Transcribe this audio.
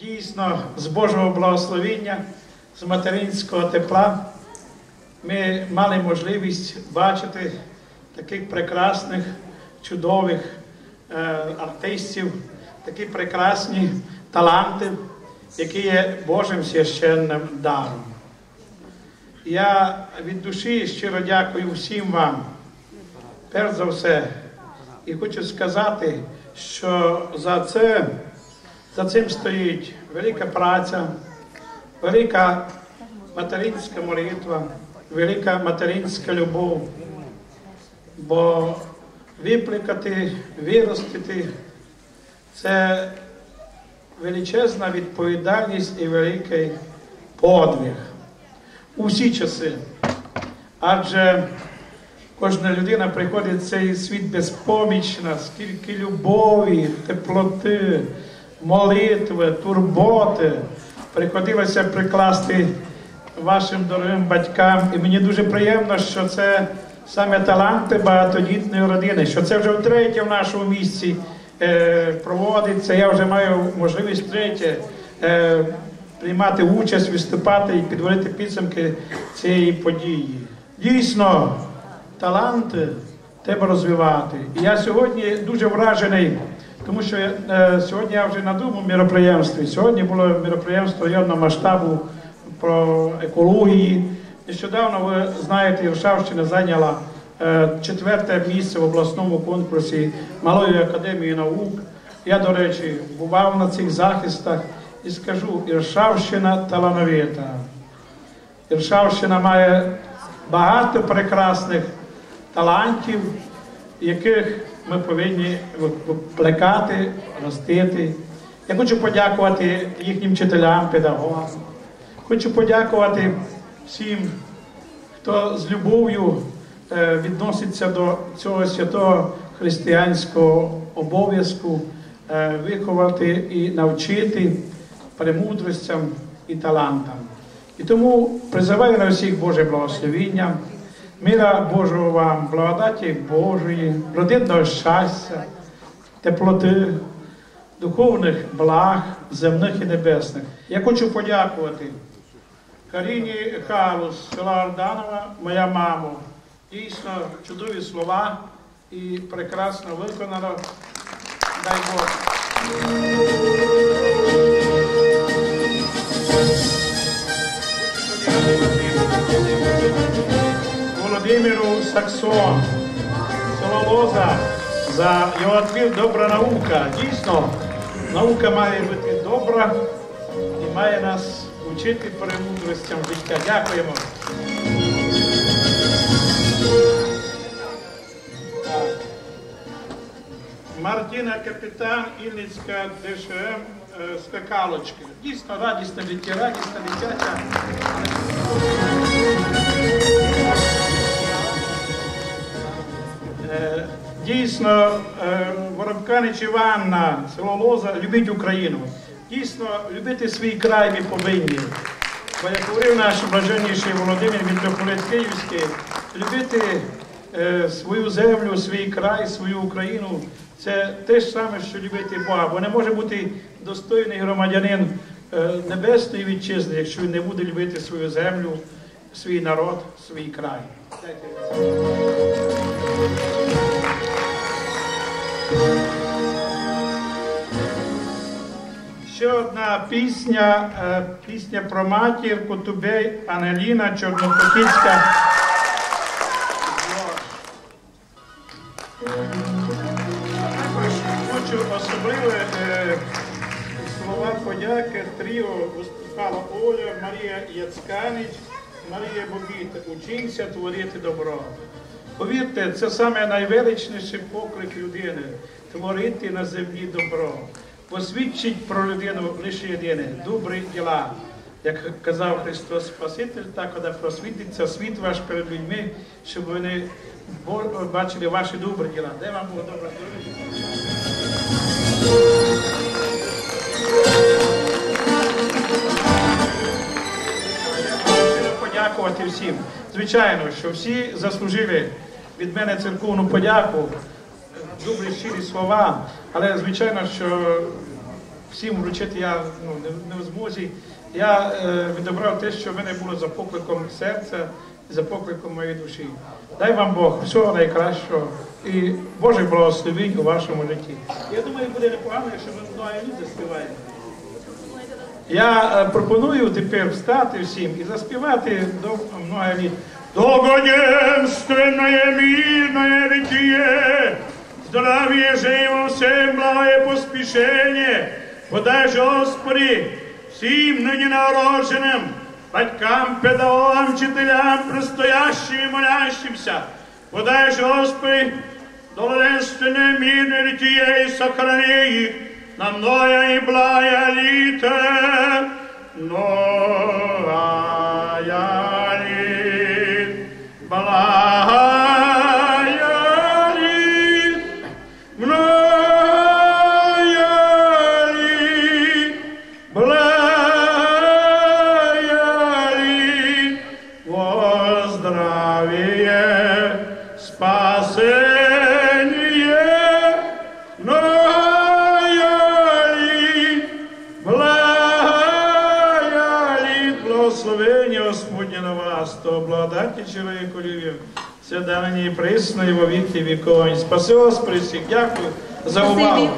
Дійсно, з Божого благословіння, з материнського тепла ми мали можливість бачити таких прекрасних, чудових е, артистів, такі прекрасні таланти, які є Божим священним даром. Я від душі щиро дякую всім вам, перш за все, і хочу сказати, що за це, за цим стоїть велика праця, велика материнська молитва, велика материнська любов. Бо випликати, виростити це величезна відповідальність і великий подвиг у всі часи. Адже кожна людина приходить в цей світ безпомічна, скільки любові, теплоти, молитви, турботи приходилося прикласти вашим дорогим батькам. І мені дуже приємно, що це саме таланти багатодітної родини, що це вже втретє в нашому місці е, проводиться. Я вже маю можливість третє. Е, приймати участь, виступати і підводити підсумки цієї події. Дійсно, таланти треба розвивати. І я сьогодні дуже вражений, тому що е, сьогодні я вже на другому міроприємстві. Сьогодні було міроприємство районного масштабу про екології. Нещодавно ви знаєте, Іршавщина зайняла е, четверте місце в обласному конкурсі Малої академії наук. Я, до речі, бував на цих захистах і скажу, Іршавщина талановита. Іршавщина має багато прекрасних талантів, яких ми повинні плекати, ростити. Я хочу подякувати їхнім вчителям, педагогам. Хочу подякувати всім, хто з любов'ю е, відноситься до цього святого християнського обов'язку е, виховати і навчити премудростям і талантам. І тому призиваю на всіх Боже благословіння, мира Божого вам, благодаті Божої, родинного щастя, теплоти, духовних благ, земних і небесних. Я хочу подякувати Каріні Халус, села Орданова, моя мама. Дійсно чудові слова і прекрасно виконано. Дай Бог. Володимиру Саксон, село Лоза, за його твір Добра наука. Дійсно, наука має бути добра і має нас вчити перемудростям життя. Дякуємо. Мартіна капітан Ілліцька ДШМ е, скакалочки. Дійсно радісне життя, радісне дитяча. Дійсно, е, Воробканич Іванна, село Лоза, любить Україну. Дійсно, любити свій край ми повинні. Бо як говорив наш блаженніший Володимир митрополит Київський, любити е, свою землю, свій край, свою Україну це те ж саме, що любити Бога. Бо не може бути достойний громадянин е, небесної вітчизни, якщо він не буде любити свою землю, свій народ, свій край. Ще одна пісня, е, пісня про матір Кутубей Анеліна Чорнопотіцька. Також хочу особливе е, слова подяки тріо виступала Оля, Марія Яцканич, Марія Бобіт. Учіться творити добро. Повірте, це саме найвеличніший поклик людини творити на землі добро. Посвідчить про людину лише єдине добрі діла. Як казав Христос Спаситель, так коли просвітиться світ ваш перед людьми, щоб вони бо- бачили ваші добрі діла. Де вам Бог добре Подякувати всім. Звичайно, що всі заслужили від мене церковну подяку, добрі щирі слова, але звичайно, що всім вручити я ну, не, не в змозі. Я е, відобрав те, що в мене було за покликом серця, і за покликом моєї душі. Дай вам Бог всього найкращого і Божих благословень у вашому житті. Я думаю, буде непогано, якщо ми мною люди співаємо. Я е, пропоную тепер встати всім і заспівати до много літ. Долгоденственное мирное бытие, здравие живо всем благое поспешение, подай же, Господи, всім нині народженим, батькам, педагогам, вчителям, предстоящим і молящимся, подай же, Господи, долгоденственное мирное бытие и сохрани их на мною и блая літ, благая благословення Господнє на вас, то благодаті чоловікові, все дані присно і во віки віковані. Спаси при всіх, дякую за увагу.